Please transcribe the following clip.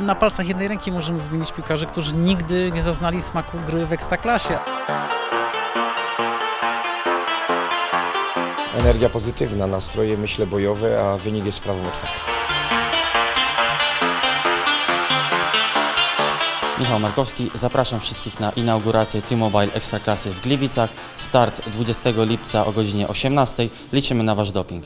Na palcach jednej ręki możemy wymienić piłkarzy, którzy nigdy nie zaznali smaku gry w ekstraklasie. Energia pozytywna, nastroje myślę bojowe, a wynik jest sprawą otwartą. Michał Markowski, zapraszam wszystkich na inaugurację T-Mobile Ekstraklasy w Gliwicach. Start 20 lipca o godzinie 18. Liczymy na Wasz doping.